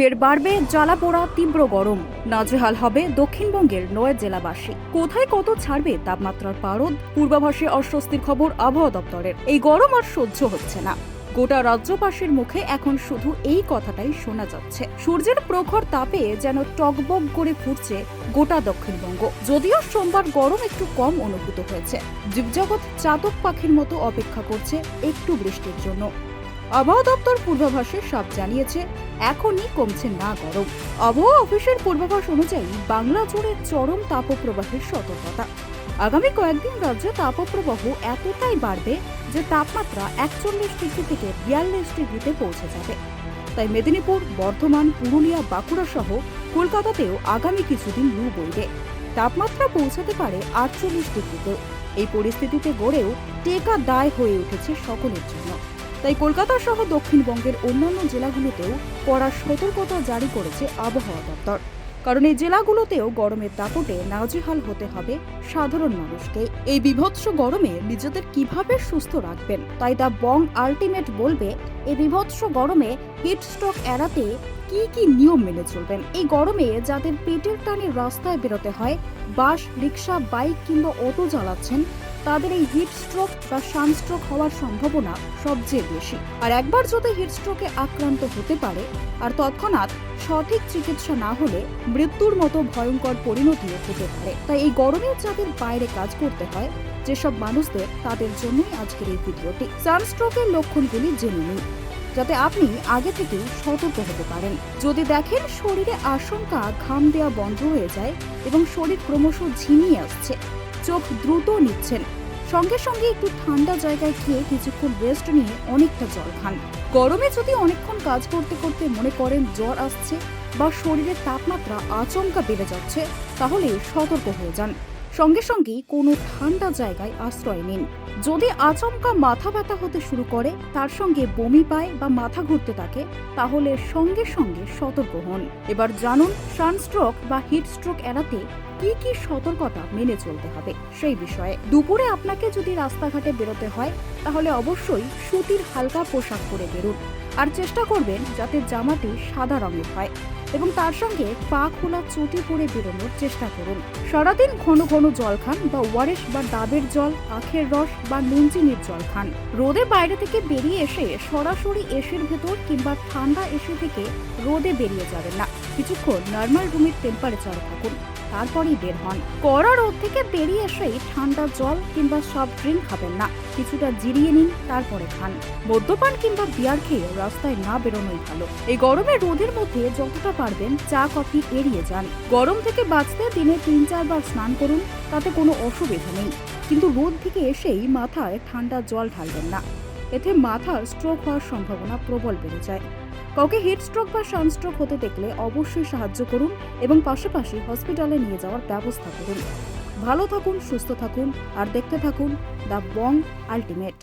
ফের বাড়বে জ্বালা পোড়া তীব্র গরম। নাজেহাল হবে দক্ষিণবঙ্গের নয় জেলাবাসী। কোথায় কত ছাড়বে তাপমাত্রার পারদ? পূর্বাভাসে অস্বস্তির খবর আবহাওয়া দপ্তরের। এই গরম আর সহ্য হচ্ছে না। গোটা রাজ্যবাসীর মুখে এখন শুধু এই কথাটাই শোনা যাচ্ছে। সূর্যের প্রখর তাপে যেন টকবক করে ফুটছে গোটা দক্ষিণবঙ্গ। যদিও সোমবার গরম একটু কম অনুভূত হয়েছে। জীবজগৎ চাতক পাখির মতো অপেক্ষা করছে একটু বৃষ্টির জন্য। আবহাওয়া দপ্তর পূর্বাভাসে সব জানিয়েছে, এখনই কমছে না গরম। আবহাওয়া অফিসের পূর্বাভাস অনুযায়ী বাংলা জুড়ে চরম তাপপ্রবাহের সতর্কতা। আগামী কয়েকদিন রাজ্যে তাপপ্রবাহ এতটাই বাড়বে যে তাপমাত্রা একচল্লিশ ডিগ্রি থেকে বিয়াল্লিশ ডিগ্রিতে পৌঁছে যাবে। তাই মেদিনীপুর, বর্ধমান, পুরুলিয়া, বাঁকুড়া সহ কলকাতাতেও আগামী কিছুদিন লু বইবে। তাপমাত্রা পৌঁছাতে পারে আটচল্লিশ ডিগ্রিতেও। এই পরিস্থিতিতে গড়েও টেকা দায় হয়ে উঠেছে সকলের জন্য। তাই কলকাতা সহ দক্ষিণবঙ্গের অন্যান্য জেলাগুলোতেও কড়া সতর্কতা জারি করেছে আবহাওয়া দপ্তর। কারণ এই জেলাগুলোতেও গরমের দাপটে নাজেহাল হতে হবে সাধারণ মানুষকে। এই বিভৎস গরমে নিজেদের কীভাবে সুস্থ রাখবেন? তাই দা বং আল্টিমেট বলবে এই বিভৎস গরমে হিট স্ট্রোক এড়াতে কি কি নিয়ম মেনে চলবেন? এই গরমে যাদের পেটের টানে রাস্তায় বেরোতে হয়, বাস, রিক্সা, বাইক কিংবা অটো চালাচ্ছেন তাদের এই হিট স্ট্রোক বা সানস্ট্রোক হওয়ার সম্ভাবনা সবচেয়ে বেশি। আর একবার যদি হিট স্ট্রোকে আক্রান্ত হতে পারে, আর তৎক্ষণাৎ সঠিক চিকিৎসা না হলে মৃত্যুর মতো ভয়ঙ্কর পরিণতিও হতে পারে। তাই এই গরমের যাদের বাইরে কাজ করতে হয়, যেসব মানুষদের তাদের জন্যই আজকের এই ভিডিওটি। সানস্ট্রোকের লক্ষণগুলি জেনে নিন, যাতে আপনি আগে থেকেই সতর্ক হতে পারেন। যদি দেখেন শরীরে আশঙ্কা, ঘাম দেওয়া বন্ধ হয়ে যায় এবং শরীর ক্রমশ ঝিমিয়ে আসছে চোখ দ্রুত নিচ্ছেন। সঙ্গে সঙ্গে একটু ঠান্ডা জায়গায় খেয়ে কিছুক্ষণ রেস্ট নিয়ে অনেকটা জল খান। গরমে যদি অনেকক্ষণ কাজ করতে করতে মনে করেন জ্বর আসছে বা শরীরের তাপমাত্রা আচমকা বেড়ে যাচ্ছে, তাহলে সতর্ক হয়ে যান। সঙ্গে সঙ্গেই কোনো ঠান্ডা জায়গায় আশ্রয় নিন। যদি আচমকা মাথা ব্যথা হতে শুরু করে, তার সঙ্গে বমি পায় বা মাথা ঘুরতে থাকে, তাহলে সঙ্গে সঙ্গে সতর্ক হন। এবার জানুন, সানস্ট্রোক বা হিট স্ট্রোক এড়াতে কি কি সতর্কতা মেনে চলতে হবে সেই বিষয়ে। দুপুরে আপনাকে যদি রাস্তাঘাটে বেরোতে হয়, তাহলে অবশ্যই সুতির হালকা পোশাক পরে বেরুন। আর চেষ্টা করবেন যাতে জামাটি সাদা রঙের হয়। এবং তার সঙ্গে পা খোলা চটি পরে বেরোনোর চেষ্টা করুন। সারাদিন ঘন ঘন জল খান বা ওয়ারেস বা ডাবের জল, আখের রস বা নুন চিনির জল খান। রোদে বাইরে থেকে বেরিয়ে এসে সরাসরি এসির ভেতর কিংবা ঠান্ডা এসি থেকে রোদে বেরিয়ে যাবেন না। কিছুক্ষণ নর্মাল রুমের টেম্পারেচার থাকুন। তারপরেই বের হন। কড়া রোদ থেকে বেরিয়ে এসেই ঠান্ডা জল কিংবা সফট ড্রিঙ্ক খাবেন না। কিছুটা জিরিয়ে নিন, তারপরে খান। মদ্যপান কিংবা বিয়ার খেয়ে রাস্তায় না বেরোনোই ভালো। এই গরমে রোদের মধ্যে যতটা পারবেন চা, কফি এড়িয়ে যান। গরম থেকে বাঁচতে দিনে তিন, চারবার স্নান করুন, তাতে কোনো অসুবিধা নেই। কিন্তু রোদ থেকে এসেই মাথায় ঠান্ডা জল ঢালবেন না। এতে মাথার স্ট্রোক হওয়ার সম্ভাবনা প্রবল বেড়ে যায়। কাউকে হিটস্ট্রোক বা সানস্ট্রোক হতে দেখলে অবশ্যই সাহায্য করুন এবং পাশাপাশি হসপিটালে নিয়ে যাওয়ার ব্যবস্থা করুন। ভালো থাকুন, সুস্থ থাকুন, আর দেখতে থাকুন দ্য বং আল্টিমেট